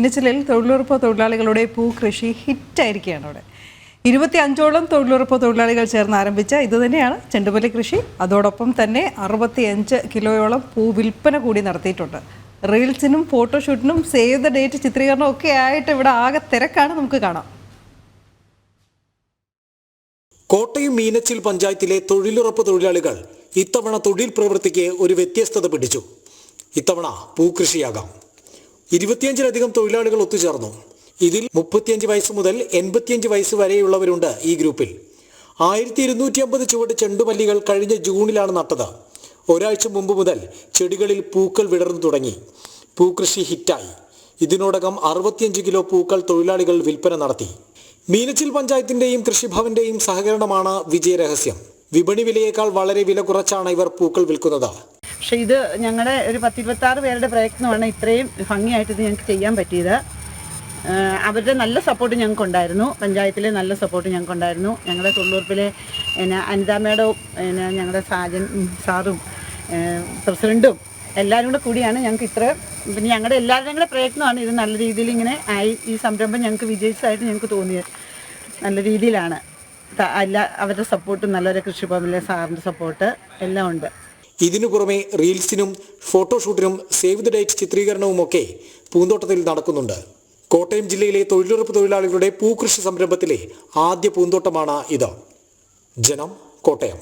മീനച്ചിലിൽ തൊഴിലുറപ്പ് തൊഴിലാളികളുടെ പൂക്കൃഷി ഹിറ്റായിരിക്കുകയാണ് അവിടെ. ഇരുപത്തി അഞ്ചോളം തൊഴിലുറപ്പ് തൊഴിലാളികൾ ചേർന്ന് ആരംഭിച്ച ഇതുതന്നെയാണ് ചെണ്ടുമല്ലി കൃഷി. അതോടൊപ്പം തന്നെ അറുപത്തി അഞ്ച് കിലോയോളം പൂ വിൽപ്പന കൂടി നടത്തിയിട്ടുണ്ട്. റീൽസിനും ഫോട്ടോഷൂട്ടിനും സേവ് ദ ഡേറ്റ് ചിത്രീകരണം ഒക്കെ ആയിട്ട് ഇവിടെ ആകെ തിരക്കാണ് നമുക്ക് കാണാം. കോട്ടയം മീനച്ചിൽ പഞ്ചായത്തിലെ തൊഴിലുറപ്പ് തൊഴിലാളികൾ ഇത്തവണ തൊഴിൽ പ്രവൃത്തിക്ക് ഒരു വ്യത്യസ്തത പിടിച്ചു. ഇത്തവണ പൂക്കൃഷിയാകാം. ഇരുപത്തിയഞ്ചിലധികം തൊഴിലാളികൾ ഒത്തുചേർന്നു. ഇതിൽ മുപ്പത്തിയഞ്ച് വയസ്സ് മുതൽ എൺപത്തിയഞ്ച് വയസ്സ് വരെയുള്ളവരുണ്ട് ഈ ഗ്രൂപ്പിൽ. ആയിരത്തി ഇരുന്നൂറ്റി അമ്പത് ചുവട് ചെണ്ടുമല്ലികൾ കഴിഞ്ഞ ജൂണിലാണ് നട്ടത്. ഒരാഴ്ച മുമ്പ് മുതൽ ചെടികളിൽ പൂക്കൾ വിടർന്നു തുടങ്ങി. പൂക്കൃഷി ഹിറ്റായി. ഇതിനോടകം അറുപത്തിയഞ്ച് കിലോ പൂക്കൾ തൊഴിലാളികൾ വിൽപ്പന നടത്തി. മീനച്ചിൽ പഞ്ചായത്തിന്റെയും കൃഷിഭവന്റെയും സഹകരണമാണ് വിജയരഹസ്യം. വിപണി വിലയേക്കാൾ വളരെ വില കുറച്ചാണ് ഇവർ പൂക്കൾ വിൽക്കുന്നത്. പക്ഷെ ഇത് ഞങ്ങളുടെ ഒരു പത്തിരുപത്തി ആറ് പേരുടെ പ്രയത്നമാണ് ഇത്രയും ഭംഗിയായിട്ട് ഇത് ഞങ്ങൾക്ക് ചെയ്യാൻ പറ്റിയത്. അവരുടെ നല്ല സപ്പോർട്ട് ഞങ്ങൾക്ക് ഉണ്ടായിരുന്നു പഞ്ചായത്തിലെ നല്ല സപ്പോർട്ട് ഞങ്ങൾക്ക് ഉണ്ടായിരുന്നു ഞങ്ങളുടെ തൊഴിലുറപ്പിലെ പിന്നെ അനിതാ മേഡവും പിന്നെ ഞങ്ങളുടെ സാജൻ സാറും പ്രസിഡന്റും എല്ലാവരും കൂടെ കൂടിയാണ് ഞങ്ങൾക്ക് ഇത്ര പിന്നെ ഞങ്ങളുടെ എല്ലാവരുടെയും കൂടെ പ്രയത്നമാണ്. ഇത് നല്ല രീതിയിൽ ഇങ്ങനെ ആയി ഈ സംരംഭം ഞങ്ങൾക്ക് വിജയിച്ചതായിട്ട് ഞങ്ങൾക്ക് തോന്നിയത്. നല്ല രീതിയിലാണ്. എല്ലാ അവരുടെ സപ്പോർട്ടും നല്ലൊരു കൃഷിഭവനിലെ സാറിന്റെ സപ്പോർട്ട് എല്ലാം ഉണ്ട്. ഇതിനു പുറമെ റീൽസിനും ഫോട്ടോഷൂട്ടിനും സേവ് ദ ഡേറ്റ് ചിത്രീകരണവുമൊക്കെ പൂന്തോട്ടത്തിൽ നടക്കുന്നുണ്ട്. കോട്ടയം ജില്ലയിലെ തൊഴിലുറപ്പ് തൊഴിലാളികളുടെ പൂകൃഷി സംരംഭത്തിലെ ആദ്യ പൂന്തോട്ടമാണ് ഇത്. ജനം കോട്ടയം.